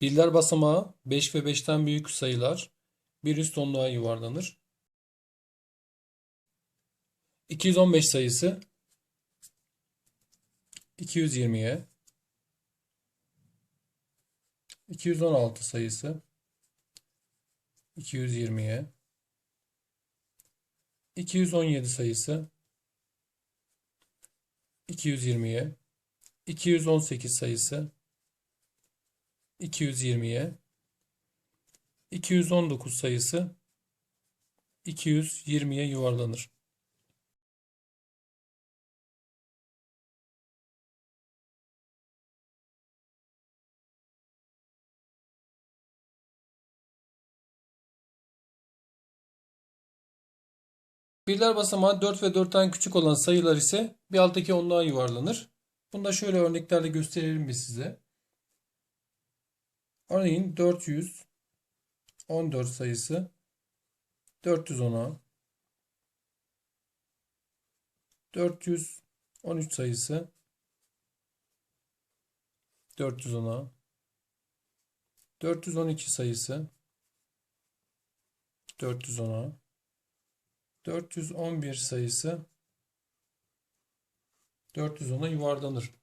Birler basamağı 5 ve 5'ten büyük sayılar bir üst onluğa yuvarlanır. 215 sayısı 220'ye 216 sayısı 220'ye 217 sayısı 220'ye 218 sayısı 220'ye 219 sayısı 220'ye yuvarlanır. Birler basamağı 4 ve 4'ten küçük olan sayılar ise bir alttaki onluğa yuvarlanır. Bunu da şöyle örneklerle gösterelim biz size. Örneğin 414 sayısı 410'a 413 sayısı 410'a 412 sayısı 410'a 411 sayısı 410'a yuvarlanır.